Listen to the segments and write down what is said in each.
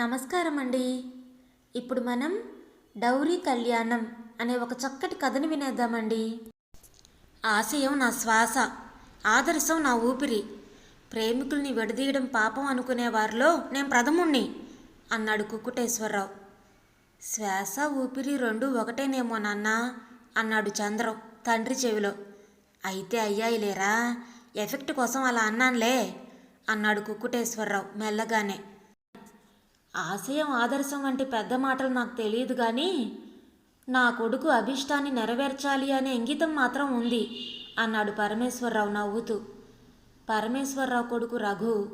నమస్కారం అండి ఇప్పుడు మనం డౌరీ కళ్యాణం అనే ఒక చక్కటి కథని వినేద్దామండి. ఆశయం నా శ్వాస ఆదర్శం నా ఊపిరి. ప్రేమికుల్ని విడదీయడం పాపం అనుకునే వారిలో నేను ప్రథముణ్ణి అన్నాడు కుక్కుటేశ్వరరావు. శ్వాస ఊపిరి రెండు ఒకటేనేమో నాన్న అన్నాడు చంద్రం తండ్రి చెవిలో. అయితే అయ్యాయిలేరా ఎఫెక్ట్ కోసం అలా అన్నానులే అన్నాడు కుక్కుటేశ్వరరావు మెల్లగానే. ఆశయం ఆదర్శం వంటి పెద్ద మాటలు నాకు తెలియదు కానీ నా కొడుకు అభిష్టాన్ని నెరవేర్చాలి అనే ఇంగితం మాత్రం ఉంది అన్నాడు పరమేశ్వరరావు నవ్వుతూ. పరమేశ్వరరావు కొడుకు రఘు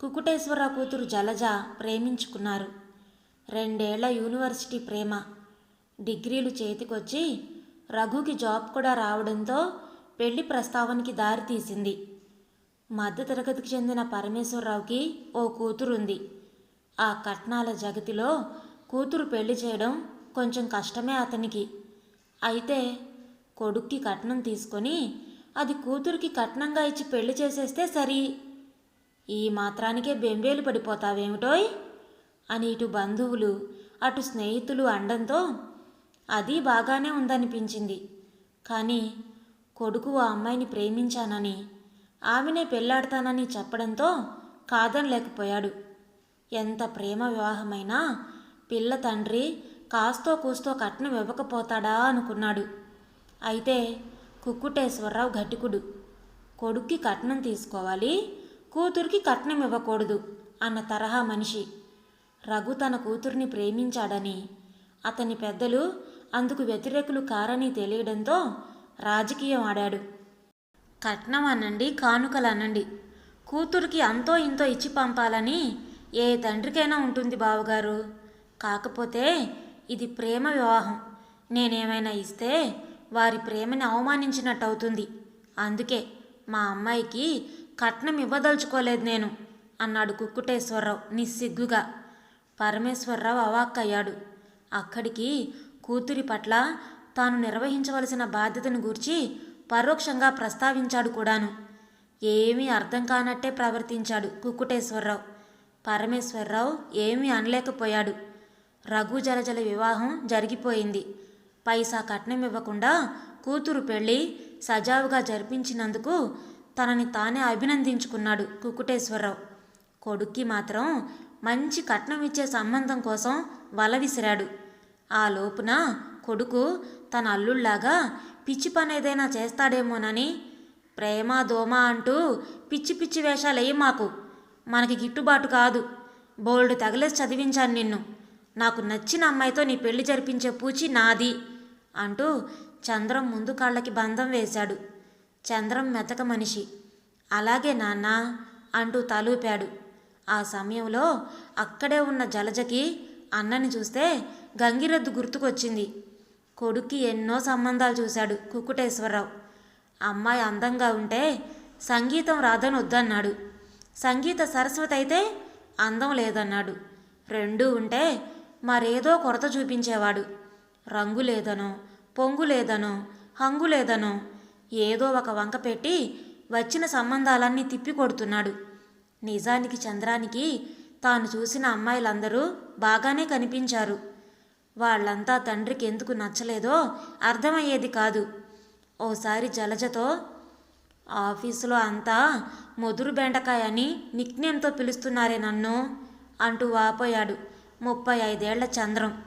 కుకుటేశ్వరరావు కూతురు జలజ ప్రేమించుకున్నారు. రెండేళ్ళ యూనివర్సిటీ ప్రేమ. డిగ్రీలు చేతికొచ్చి రఘుకి జాబ్ కూడా రావడంతో పెళ్ళి ప్రస్తావనకి దారి తీసింది మధ్యతరగతికి చెందిన పరమేశ్వరరావుకి ఓ కూతురుంది. ఆ కట్నాల జగతిలో కూతురు పెళ్ళి చేయడం కొంచెం కష్టమే అతనికి. అయితే కొడుక్కి కట్నం తీసుకొని అది కూతురికి కట్నంగా ఇచ్చి పెళ్ళి చేసేస్తే సరి. ఈ మాత్రానికే బెంబేలు పడిపోతావేమిటోయ్? అని ఇటు బంధువులు అటు స్నేహితులు అండంతో అది బాగానే ఉందనిపించింది. కానీ కొడుకు ఆ అమ్మాయిని ప్రేమించానని ఆమెనే పెళ్ళాడతానని చెప్పడంతో కాదనలేకపోయాడు. ఎంత ప్రేమ వివాహమైనా? పిల్ల తండ్రి కాస్తో కూస్తో కట్నం ఇవ్వకపోతాడా అనుకున్నాడు. అయితే కుక్కుటేశ్వరరావు ఘటికుడు కొడుక్కి కట్నం తీసుకోవాలి కూతురికి కట్నం ఇవ్వకూడదు అన్న తరహా మనిషి. రఘు తన కూతుర్ని ప్రేమించాడని అతని పెద్దలు అందుకు వ్యతిరేకులు కారని తెలియడంతో రాజకీయం ఆడాడు. కట్నం అనండి కానుకలు అనండి కూతురికి అంతో ఇంతో ఇచ్చి పంపాలని ఏ తండ్రికైనా ఉంటుంది బావగారు. కాకపోతే ఇది ప్రేమ వివాహం. నేనేమైనా ఇస్తే వారి ప్రేమని అవమానించినట్టు అవుతుంది అందుకే మా అమ్మాయికి కట్నం ఇవ్వదలుచుకోలేదు నేను అన్నాడు కుక్కుటేశ్వరరావు నిస్సిగ్గుగా. పరమేశ్వరరావు అవాక్కయ్యాడు. అక్కడికి కూతురి పట్ల తాను నిర్వహించవలసిన బాధ్యతను గూర్చి పరోక్షంగా ప్రస్తావించాడు కూడాను. ఏమీ అర్థం కానట్టే ప్రవర్తించాడు కుక్కుటేశ్వరరావు. పరమేశ్వరరావు ఏమీ అనలేకపోయాడు. రఘు జలజల వివాహం జరిగిపోయింది. పైసా కట్నం ఇవ్వకుండా కూతురు పెళ్ళి సజావుగా జరిపించినందుకు తనని తానే అభినందించుకున్నాడు కుకుటేశ్వరరావు. కొడుక్కి మాత్రం మంచి కట్నం ఇచ్చే సంబంధం కోసం వల విసిరాడు. ఆ లోపున కొడుకు తన అల్లుళ్ళాగా పిచ్చి పని ఏదైనా చేస్తాడేమోనని ప్రేమ దోమ అంటూ పిచ్చి పిచ్చి వేషాలేయి మాకు. మనకి గిట్టుబాటు కాదు. బోల్డ్ తగిలేసి చదివించాను నిన్ను. నాకు నచ్చిన అమ్మాయితో నీ పెళ్ళి జరిపించే పూచి నాది అంటూ చంద్రం ముందు కాళ్ళకి బంధం వేశాడు. చంద్రం మెతక మనిషి. అలాగే నాన్న అంటూ తలూపాడు. ఆ సమయంలో అక్కడే ఉన్న జలజకి అన్నని చూస్తే గంగిరెద్దు గుర్తుకొచ్చింది. కొడుక్కి ఎన్నో సంబంధాలు చూశాడు కుక్కుటేశ్వరరావు. అమ్మాయి అందంగా ఉంటే సంగీతం రాదని వద్దన్నాడు. సంగీత సరస్వతి అయితే అందం లేదన్నాడు. రెండూ ఉంటే మరేదో కొరత చూపించేవాడు. రంగు లేదనో పొంగు లేదనో హంగు లేదనో ఏదో ఒక వంక పెట్టి వచ్చిన సంబంధాలన్నీ తిప్పి కొడుతున్నాడు. నిజానికి చంద్రానికి తాను చూసిన అమ్మాయిలందరూ బాగానే కనిపించారు. వాళ్ళంతా తండ్రికి ఎందుకు నచ్చలేదో అర్థమయ్యేది కాదు. ఓసారి జలజతో ఆఫీసులో అంతా ముదురు బెండకాయ అని నిక్నేమ్తో పిలుస్తున్నారే నన్ను అంటూ వాపోయాడు ముప్పై ఐదేళ్ళ చంద్రం.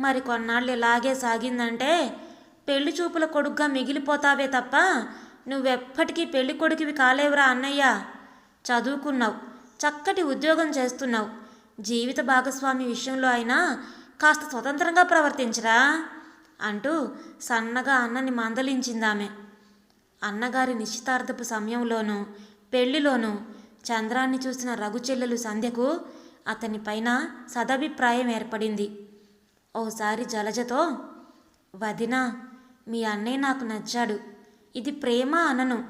మరి కొన్నాళ్ళు ఇలాగే సాగిందంటే పెళ్ళి చూపుల కొడుగ్గా మిగిలిపోతావే తప్ప నువ్వెప్పటికీ పెళ్ళి కొడుకువి కాలేవురా అన్నయ్య. చదువుకున్నావు చక్కటి ఉద్యోగం చేస్తున్నావు. జీవిత భాగస్వామి విషయంలో అయినా కాస్త స్వతంత్రంగా ప్రవర్తించరా? అంటూ సన్నగా అన్నని మందలించిందామె. అన్నగారి నిశ్చితార్థపు సమయంలోనూ పెళ్ళిలోనూ చంద్రాన్ని చూసిన రఘుచెల్లెలు సంధ్యకు అతనిపైన సదభిప్రాయం ఏర్పడింది. ఓసారి జలజతో వదినా మీ అన్నయ్య నాకు నచ్చాడు. ఇది ప్రేమ అనను.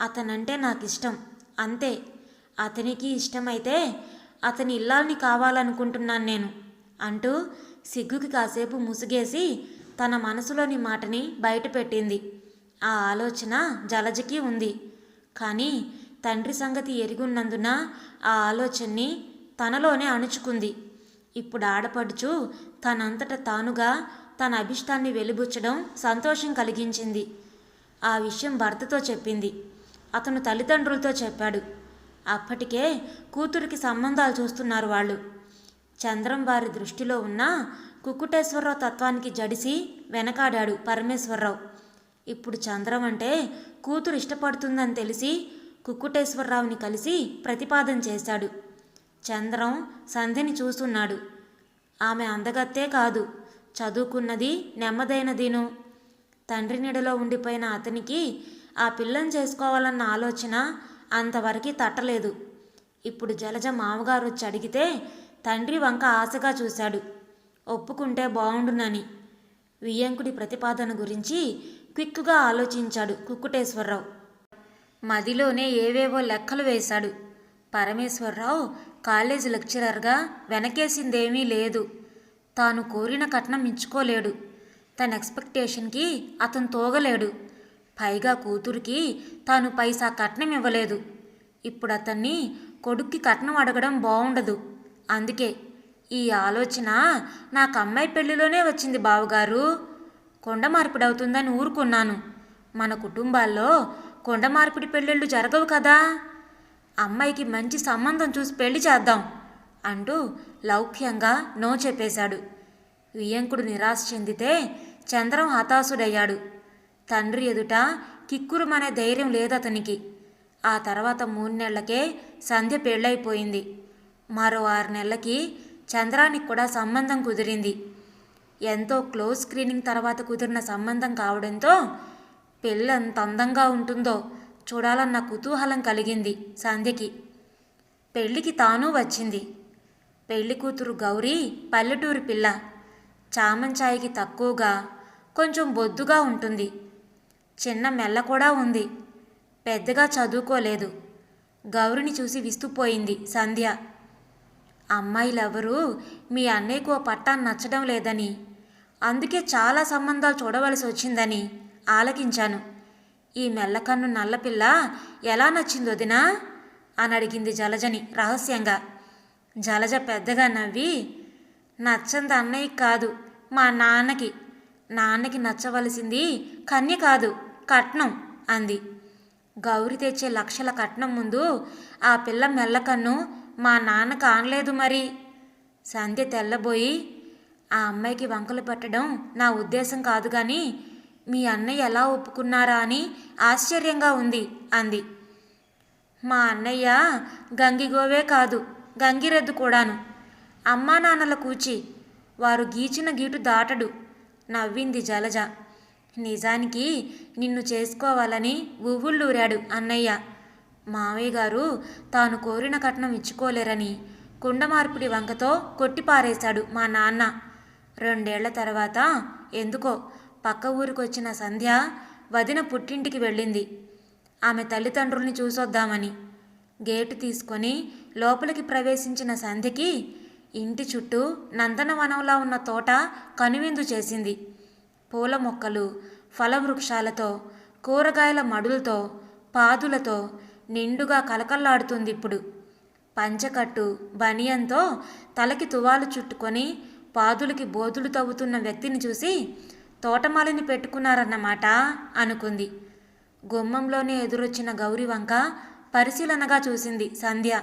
అతనంటే నాకు ఇష్టం అంతే. అతనికి ఇష్టమైతే అతని ఇల్లాల్ని కావాలనుకుంటున్నాను నేను అంటూ సిగ్గుకి కాసేపు ముసుగేసి తన మనసులోని మాటని బయటపెట్టింది. ఆ ఆలోచన జలజకి ఉంది. కానీ తండ్రి సంగతి ఎరుగున్నందున ఆ ఆలోచనని తనలోనే అణుచుకుంది. ఇప్పుడు ఆడపడుచు తనంతట తానుగా తన అభిష్టాన్ని వెలిబుచ్చడం సంతోషం కలిగించింది. ఆ విషయం భర్తతో చెప్పింది. అతను తల్లిదండ్రులతో చెప్పాడు. అప్పటికే కూతురికి సంబంధాలు చూస్తున్నారు వాళ్ళు. చంద్రం వారి దృష్టిలో ఉన్న కుక్కుటేశ్వరరావు తత్వానికి జడిసి వెనకాడాడు పరమేశ్వరరావు. ఇప్పుడు చంద్రం అంటే కూతురు ఇష్టపడుతుందని తెలిసి కుక్కుటేశ్వరరావుని కలిసి ప్రతిపాదన చేశాడు. చంద్రం సంధ్యని చూస్తున్నాడు. ఆమె అందగత్తే కాదు. చదువుకున్నది నెమ్మదైనదిను. తండ్రి నీడలో ఉండిపోయిన అతనికి ఆ పిల్లని చేసుకోవాలన్న ఆలోచన అంతవరకు తట్టలేదు. ఇప్పుడు జలజ మామగారు వచ్చి అడిగితే తండ్రి వంక ఆశగా చూశాడు. ఒప్పుకుంటే బాగుండునని వియ్యంకుడి ప్రతిపాదన గురించి క్విక్గా ఆలోచించాడు కుక్కుటేశ్వరరావు. మదిలోనే ఏవేవో లెక్కలు వేశాడు. పరమేశ్వరరావు కాలేజీ లెక్చరర్గా వెనకేసిందేమీ లేదు. తాను కోరిన కట్నం ఇచ్చుకోలేడు తన ఎక్స్పెక్టేషన్కి అతను తోగలేడు. పైగా కూతురికి తాను పైసా కట్నం ఇవ్వలేదు. ఇప్పుడు అతన్ని కొడుక్కి కట్నం అడగడం బాగుండదు అందుకే ఈ ఆలోచన నాకు అమ్మాయి పెళ్ళిలోనే వచ్చింది బావగారు. కొండ మార్పిడి అవుతుందని ఊరుకున్నాను. మన కుటుంబాల్లో కొండ మార్పిడి పెళ్ళిళ్ళు జరగవు కదా. అమ్మాయికి మంచి సంబంధం చూసి పెళ్ళి చేద్దాం అంటూ లౌక్యంగా నో చెప్పేశాడు. వియంకుడు నిరాశ చెందితే చంద్రం హతాశుడయ్యాడు. తండ్రి ఎదుట కిక్కురుమనే ధైర్యం లేదతనికి. ఆ తర్వాత మూడు నెలలకే సంధ్య పెళ్ళైపోయింది. మరో ఆరు నెలలకి చంద్రానికి కూడా సంబంధం కుదిరింది. ఎంతో క్లోజ్ స్క్రీనింగ్ తర్వాత కుదిరిన సంబంధం కావడంతో పెళ్ళి ఎంత అందంగా ఉంటుందో చూడాలన్న కుతూహలం కలిగింది సంధ్యకి పెళ్ళికి తాను వచ్చింది. పెళ్ళి కూతురు గౌరీ పల్లెటూరు పిల్ల. చామంచాయికి తక్కువగా కొంచెం బొద్దుగా ఉంటుంది. చిన్న మెల్ల కూడా ఉంది. పెద్దగా చదువుకోలేదు. గౌరిని చూసి విస్తుపోయింది సంధ్య. అమ్మాయిలెవరూ మీ అన్నయ్యకు ఓ పట్టాన్ని నచ్చడం లేదని అందుకే చాలా సంబంధాలు చూడవలసి వచ్చిందని ఆలకించాను. ఈ మెల్లకన్ను నల్లపిల్ల ఎలా నచ్చింది వదినా అని అడిగింది జలజని రహస్యంగా. జలజ పెద్దగా నవ్వి నచ్చంది అన్నయ్యకి కాదు మా నాన్నకి. నాన్నకి నచ్చవలసింది కన్య కాదు కట్నం అంది. గౌరి తెచ్చే లక్షల కట్నం ముందు ఆ పిల్ల మెల్లకన్ను మా నాన్న కానలేదు మరి. సంధ్య తెల్లబోయి ఆ అమ్మాయికి వంకలు పెట్టడం నా ఉద్దేశం కాదు కానీ మీ అన్నయ్య ఎలా ఒప్పుకున్నారా అని ఆశ్చర్యంగా ఉంది అంది. మా అన్నయ్య గంగిగోవే కాదు గంగిరెద్దు కూడాను. అమ్మా నాన్నల కూచి వారు గీచిన గీటు దాటడు నవ్వింది జలజ. నిజానికి నిన్ను చేసుకోవాలని ఊవుళ్ళూరాడు అన్నయ్య. మావయ్య గారు తాను కోరిన కట్నం ఇచ్చుకోలేరని కుండమార్పిడి వంకతో కొట్టిపారేశాడు మా నాన్న. రెండేళ్ళ తర్వాత ఎందుకో పక్క ఊరికొచ్చిన సంధ్య వదిన పుట్టింటికి వెళ్ళింది. ఆమె తల్లిదండ్రుల్ని చూసొద్దామని. గేటు తీసుకొని లోపలికి ప్రవేశించిన సంధ్యకి ఇంటి చుట్టూ నందనవనంలా ఉన్న తోట కనువిందు చేసింది. పూల మొక్కలు ఫలవృక్షాలతో కూరగాయల మడులతో పాదులతో నిండుగా కలకల్లాడుతుంది ఇప్పుడు. పంచకట్టు బనియంతో తలకి తువాలు చుట్టుకొని పాదులకి బోధులు తవ్వుతున్న వ్యక్తిని చూసి తోటమాలిని పెట్టుకున్నారన్నమాట అనుకుంది. గుమ్మంలోనే ఎదురొచ్చిన గౌరీ వంక పరిశీలనగా చూసింది సంధ్య.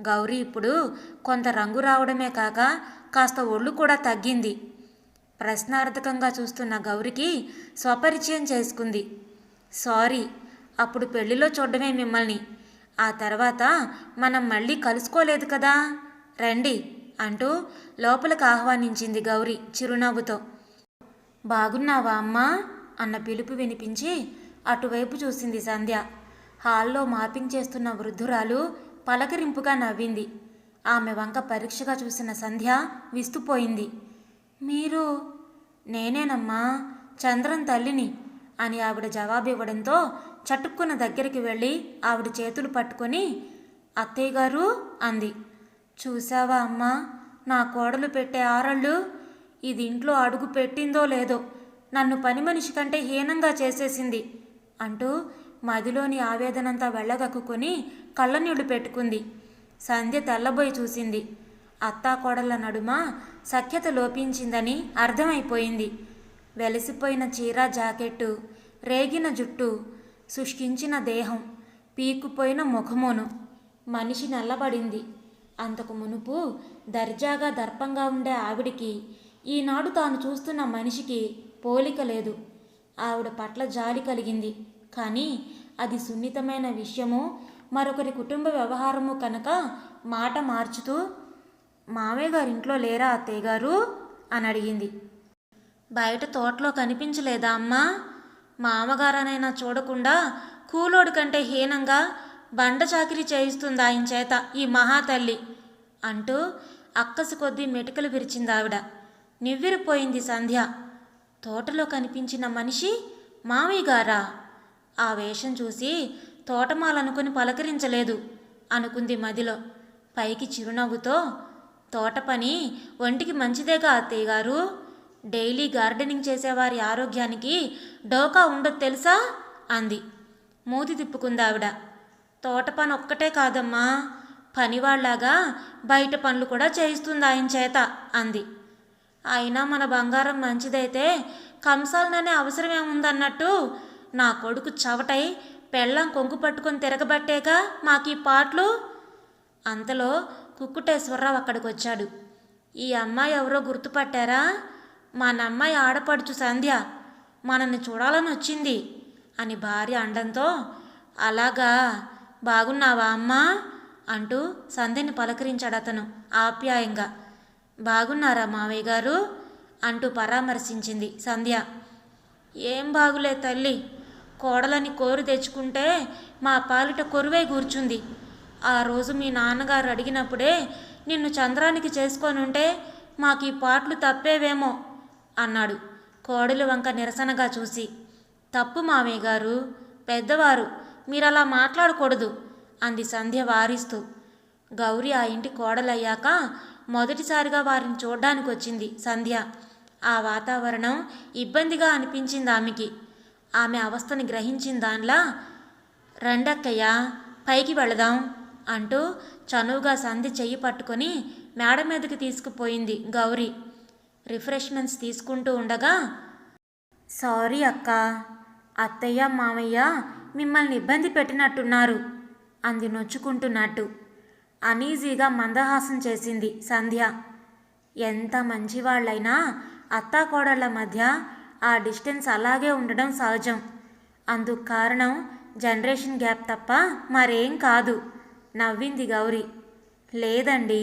గౌరీ ఇప్పుడు కొంత రంగు రావడమే కాక కాస్త ఒళ్ళు కూడా తగ్గింది. ప్రశ్నార్థకంగా చూస్తున్న గౌరికి స్వపరిచయం చేసుకుంది. సారీ అప్పుడు పెళ్ళిలో చూడడమే మిమ్మల్ని. ఆ తర్వాత మనం మళ్ళీ కలుసుకోలేదు కదా? రండి అంటూ లోపలికి ఆహ్వానించింది గౌరి చిరునవ్వుతో. బాగున్నావా అమ్మా? అన్న పిలుపు వినిపించి అటువైపు చూసింది సంధ్య. హాల్లో మాపింగ్ చేస్తున్న వృద్ధురాలు పలకరింపుగా నవ్వింది. ఆమె వంక పరీక్షగా చూసిన సంధ్య విస్తుపోయింది. మీరు నేనేనమ్మా చంద్రన్ తల్లిని అని ఆవిడ జవాబివ్వడంతో చటుక్కున దగ్గరికి వెళ్ళి ఆవిడ చేతులు పట్టుకొని అత్తయ్య గారు అంది. చూసావా అమ్మా నా కోడలు పెట్టే ఆరళ్ళు ఇది ఇంట్లో అడుగు పెట్టిందో లేదో నన్ను పని మనిషి కంటే హీనంగా చేసేసింది అంటూ మదిలోని ఆవేదనంతా వెళ్ళగక్కుని కళ్ళనీళ్ళు పెట్టుకుంది. సంధ్య తెల్లబోయి చూసింది. అత్తాకోడళ్ళ నడుమ సఖ్యత లోపించిందని అర్థమైపోయింది. వెలిసిపోయిన చీర జాకెట్టు రేగిన జుట్టు శుష్కించిన దేహం పీకుపోయిన ముఖమును. మనిషి నల్లబడింది. అంతకు మునుపు దర్జాగా దర్పంగా ఉండే ఆవిడికి ఈనాడు తాను చూస్తున్న మనిషికి పోలిక లేదు. ఆవిడ పట్ల జాలి కలిగింది. కానీ అది సున్నితమైన విషయము మరొకరి కుటుంబ వ్యవహారము కనుక మాట మార్చుతూ మామయ్య గారి ఇంట్లో లేరా అత్తయ్య గారు అని అడిగింది. బయట తోటలో కనిపించలేదా అమ్మా? మామగారనైనా చూడకుండా కూలోడు కంటే హీనంగా బండ చాకిరి చేయిస్తుంది ఆయన చేత ఈ మహాతల్లి అంటూ అక్కసి కొద్దీ మెటుకలు విరిచింది ఆవిడ నివ్విరిపోయింది సంధ్య. తోటలో కనిపించిన మనిషి మామయ్య గారా ఆ వేషం చూసి తోటమాలనుకుని పలకరించలేదు అనుకుంది మదిలో. పైకి చిరునవ్వుతో తోట పని ఒంటికి మంచిదేగా అత్తయ్య గారు డైలీ గార్డెనింగ్ చేసేవారి ఆరోగ్యానికి డోకా ఉండదు తెలుసా? అంది. మూతి తిప్పుకుంది ఆవిడ. తోట పని ఒక్కటే కాదమ్మా. పనివాళ్ళాగా బయట పనులు కూడా చేయిస్తుంది ఆయన చేత అంది. అయినా మన బంగారం మంచిదైతే కంసాలననే అవసరం ఏముందన్నట్టు నా కొడుకు చవటై పెళ్ళం కొంగు పట్టుకొని తిరగబట్టేగా మాకీ పాటలు? అంతలో కుక్కుటేశ్వరరావు అక్కడికి వచ్చాడు ఈ అమ్మాయి ఎవరో గుర్తుపట్టారా? మా నమ్మాయి ఆడపడుచు సంధ్య మనల్ని చూడాలని వచ్చింది అని భార్య అండంతో అలాగా బాగున్నావా అమ్మా అంటూ సంధ్యని పలకరించాడు అతను ఆప్యాయంగా. బాగున్నారా మావయ్య గారు అంటూ పరామర్శించింది సంధ్య. ఏం బాగులే తల్లి కోడలని కోరి తెచ్చుకుంటే మా పాలిట కొరువై కూర్చుంది. ఆ రోజు మీ నాన్నగారు అడిగినప్పుడే నిన్ను చంద్రానికి చేసుకొని ఉంటే మాకు ఈ పాటలు తప్పేవేమో అన్నాడు. కోడలు వంక నిరసనగా చూసి తప్పు మామయ్య గారు పెద్దవారు మీరలా మాట్లాడకూడదు అంది సంధ్య వారిస్తూ. గౌరి ఆ ఇంటి కోడలయ్యాక మొదటిసారిగా వారిని చూడ్డానికి వచ్చింది సంధ్య. ఆ వాతావరణం ఇబ్బందిగా అనిపించింది ఆమెకి. ఆమె అవస్థని గ్రహించిన దానిలా రండక్కయ్య పైకి వెళదాం అంటూ చనువుగా సంధి చెయ్యి పట్టుకొని మేడ మీదకి తీసుకుపోయింది గౌరీ. రిఫ్రెష్మెంట్స్ తీసుకుంటూ ఉండగా సారీ అక్క అత్తయ్య మామయ్య మిమ్మల్ని ఇబ్బంది పెట్టినట్టున్నారు అంది నొచ్చుకుంటున్నట్టు. అనీజీగా మందహాసం చేసింది సంధ్య. ఎంత మంచివాళ్ళైనా అత్తాకోడళ్ళ మధ్య ఆ డిస్టెన్స్ అలాగే ఉండడం సహజం. అందుకు కారణం జనరేషన్ గ్యాప్ తప్ప మరేం కాదు నవ్వింది గౌరీ. లేదండి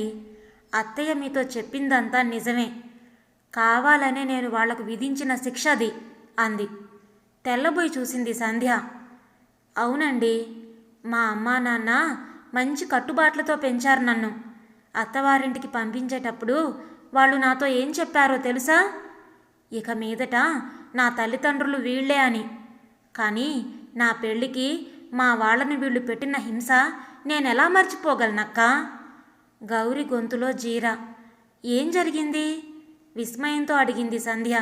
అత్తయ్య మీతో చెప్పిందంతా నిజమే. కావాలనే నేను వాళ్ళకు విధించిన శిక్ష అది. అంది తెల్లబోయి చూసింది సంధ్య. అవునండి మా అమ్మా నాన్న మంచి కట్టుబాట్లతో పెంచారు నన్ను. అత్తవారింటికి పంపించేటప్పుడు వాళ్ళు నాతో ఏం చెప్పారో తెలుసా? ఇక మీదట నా తల్లిదండ్రులు వీళ్ళే అని. కానీ నా పెళ్ళికి మా వాళ్ళని వీళ్ళు పెట్టిన హింస నేనెలా మర్చిపోగలనక్కా? గౌరి గొంతులో జీరా. ఏం జరిగింది? విస్మయంతో అడిగింది సంధ్య.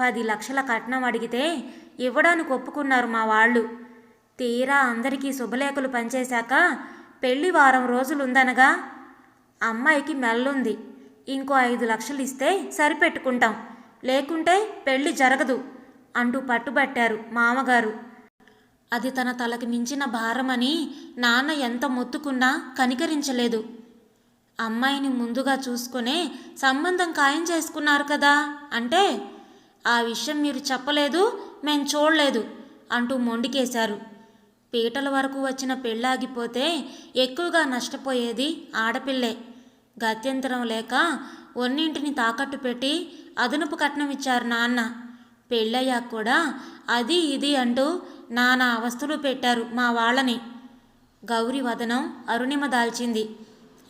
పది లక్షల కట్నం అడిగితే ఇవ్వడానికి ఒప్పుకున్నారు మా వాళ్ళు. తీరా అందరికీ శుభలేఖలు పంచేశాక పెళ్ళి వారం రోజులుందనగా అమ్మాయికి మెల్లుంది ఇంకో ఐదు లక్షలు ఇస్తే సరిపెట్టుకుంటాం. లేకుంటే పెళ్ళి జరగదు అంటూ పట్టుబట్టారు మామగారు. అది తన తలకి మించిన భారమని నాన్న ఎంత మొత్తుకున్నా కనికరించలేదు. అమ్మాయిని ముందుగా చూసుకునే సంబంధం ఖాయం చేసుకున్నారు కదా? అంటే ఆ విషయం మీరు చెప్పలేదు మేం చూడలేదు అంటూ మొండికేశారు. పీటల వరకు వచ్చిన పెళ్ళాగిపోతే ఎక్కువగా నష్టపోయేది ఆడపిల్లే. గత్యంతరం లేక ఒన్నింటిని తాకట్టు పెట్టి అదనపు కట్నం ఇచ్చారు నాన్న. పెళ్ళయ్యాక కూడా అది ఇది అంటూ నానా అవస్థలు పెట్టారు మా వాళ్ళని. గౌరి వదనం అరుణిమ దాల్చింది.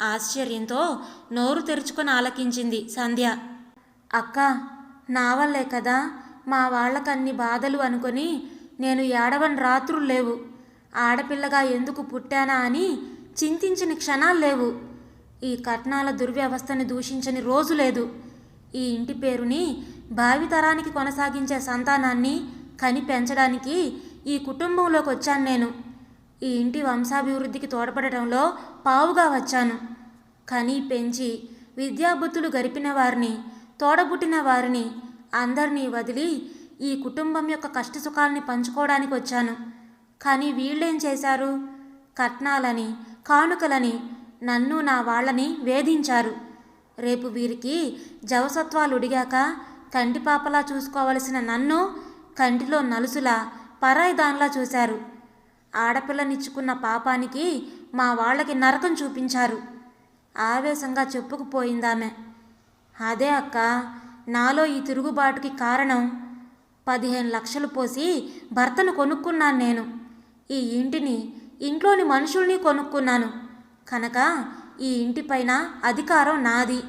ఆశ్చర్యంతో నోరు తెరుచుకొని ఆలకించింది సంధ్య. అక్క నా వల్లే కదా మా వాళ్ళకన్ని బాధలు అనుకొని నేను ఏడవని రాత్రులు లేవు. ఆడపిల్లగా ఎందుకు పుట్టానా అని చింతించిన క్షణాలు లేవు. ఈ కట్నాల దుర్వ్యవస్థని దూషించని రోజు లేదు. ఈ ఇంటి పేరుని భావితరానికి కొనసాగించే సంతానాన్ని కని పెంచడానికి ఈ కుటుంబంలోకి వచ్చాను నేను. ఈ ఇంటి వంశాభివృద్ధికి తోడ్పడటంలో పావుగా వచ్చాను. కని పెంచి విద్యాబుద్ధులు గరిపిన వారిని తోడబుట్టిన వారిని అందరినీ వదిలి ఈ కుటుంబం యొక్క కష్టసుఖాలని పంచుకోవడానికి వచ్చాను. కానీ వీళ్ళేం చేశారు? కట్నాలని కానుకలని నన్ను నా వాళ్ళని వేధించారు. రేపు వీరికి జవసత్వాలు ఉడిగాక కంటిపాపలా చూసుకోవలసిన నన్ను కంటిలో నలుసులా పరాయి దానిలా చూశారు. ఆడపిల్లనిచ్చుకున్న పాపానికి మా వాళ్ళకి నరకం చూపించారు. ఆవేశంగా చెప్పుకుపోయిందామె. అదే అక్క నాలో ఈ తిరుగుబాటుకి కారణం. పదిహేను లక్షలు పోసి భర్తను కొనుక్కున్నాను నేను. ఈ ఇంటిని ఇంట్లోని మనుషుల్ని కొనుక్కున్నాను. కనుక ఈ ఇంటిపైన అధికారం నాది.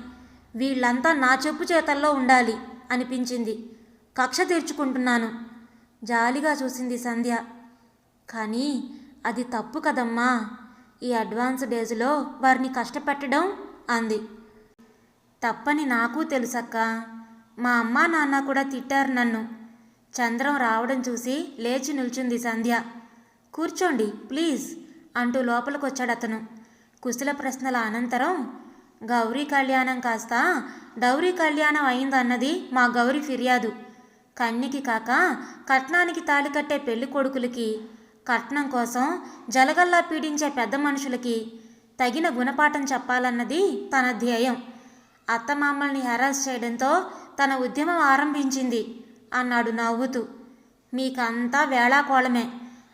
వీళ్ళంతా నా చెప్పు చేతల్లో ఉండాలి అనిపించింది. కక్ష తీర్చుకుంటున్నాను. జాలిగా చూసింది సంధ్య. కానీ అది తప్పు కదమ్మా. ఈ అడ్వాన్స్ డేస్లో వారిని కష్టపెట్టడం అంది. తప్పని నాకు తెలుసక్క. మా అమ్మా నాన్న కూడా తిట్టారు నన్ను. చంద్రం రావడం చూసి లేచి నిల్చుంది సంధ్య. కూర్చోండి ప్లీజ్ అంటూ లోపలికొచ్చాడు అతను. కుశల ప్రశ్నల అనంతరం గౌరీ కళ్యాణం కాస్త డౌరీ కళ్యాణం అయిందన్నది మా గౌరీ ఫిర్యాదు. కన్నికి కాక కట్నానికి తాళి కట్టే పెళ్ళి కొడుకులకి కట్నం కోసం జలగల్లా పీడించే పెద్ద మనుషులకి తగిన గుణపాఠం చెప్పాలన్నది తన ధ్యేయం. అత్తమామల్ని హెరాస్ చేయడంతో తన ఉద్యమం ఆరంభించింది అన్నాడు నవ్వుతూ. మీకంతా వేళాకోళమే.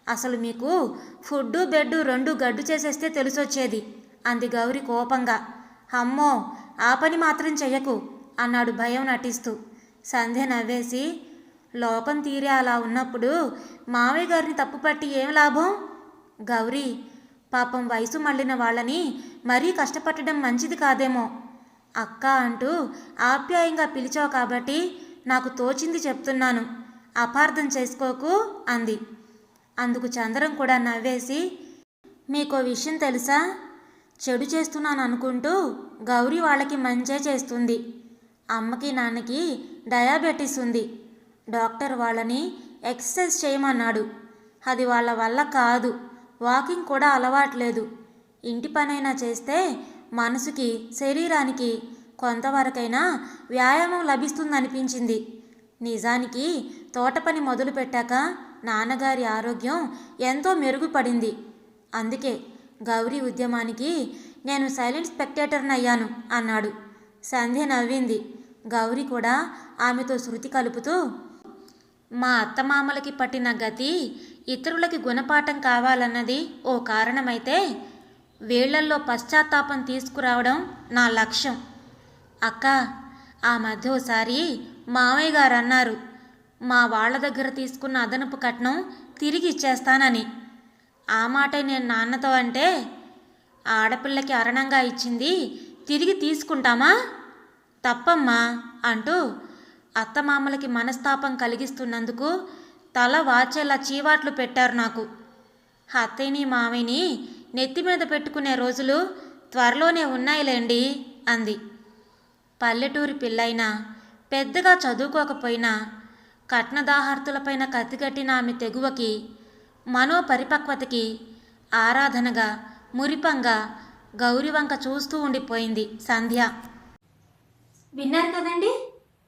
అసలు మీకు ఫుడ్డు బెడ్డు రెండు గడ్డు చేసేస్తే తెలిసొచ్చేది. అంది గౌరి కోపంగా. అమ్మో ఆ పని మాత్రం చెయ్యకు అన్నాడు భయం నటిస్తూ. సంధ్య నవ్వేసి లోకం తీరే అలా ఉన్నప్పుడు మావయ్య గారిని తప్పుపట్టి ఏం లాభం? గౌరీ పాపం వయసు మళ్ళిన వాళ్ళని మరీ కష్టపట్టడం మంచిది కాదేమో. అక్క అంటూ ఆప్యాయంగా పిలిచావు కాబట్టి నాకు తోచింది చెప్తున్నాను. అపార్థం చేసుకోకు అంది. అందుకు చంద్రం కూడా నవ్వేసి మీకో విషయం తెలుసా? చెడు చేస్తున్నాను అనుకుంటూ గౌరీ వాళ్ళకి మంచే చేస్తుంది. అమ్మకి నాన్నకి డయాబెటీస్ ఉంది. డాక్టర్ వాళ్ళని ఎక్సర్సైజ్ చేయమన్నాడు. అది వాళ్ళ వల్ల కాదు. వాకింగ్ కూడా అలవాట్లేదు. ఇంటి పనైనా చేస్తే మనసుకి శరీరానికి కొంతవరకైనా వ్యాయామం లభిస్తుందనిపించింది. నిజానికి తోట పని మొదలుపెట్టాక నాన్నగారి ఆరోగ్యం ఎంతో మెరుగుపడింది. అందుకే గౌరీ ఉద్యమానికి నేను సైలెంట్ స్పెక్టేటర్ని అయ్యాను అన్నాడు. సంధ్య నవ్వింది. గౌరీ కూడా ఆమెతో శృతి కలుపుతూ మా అత్తమామలకి పట్టిన గతి ఇతరులకి గుణపాఠం కావాలన్నది ఓ కారణమైతే వీళ్ళల్లో పశ్చాత్తాపం తీసుకురావడం నా లక్ష్యం. అక్క ఆ మధ్య ఓసారి మావయ్య గారు అన్నారు మా వాళ్ళ దగ్గర తీసుకున్న అదనపు కట్నం తిరిగి ఇచ్చేస్తానని. ఆ మాట నేను నాన్నతో అంటే ఆడపిల్లకి అరణంగా ఇచ్చింది తిరిగి తీసుకుంటామా? తప్పమ్మా అంటూ అత్తమామలకి మనస్తాపం కలిగిస్తున్నందుకు తల వాచేలా చీవాట్లు పెట్టారు నాకు. అత్తయ్యని మావయ్యని నెత్తి మీద పెట్టుకునే రోజులు త్వరలోనే ఉన్నాయిలేండి అంది. పల్లెటూరి పిల్లైనా పెద్దగా చదువుకోకపోయినా కట్నదాహార్తులపైన కత్తికట్టిన ఆమె తెగువకి మనోపరిపక్వతకి ఆరాధనగా మురిపంగా గౌరివంక చూస్తూ ఉండిపోయింది సంధ్య. విన్నారు కదండి?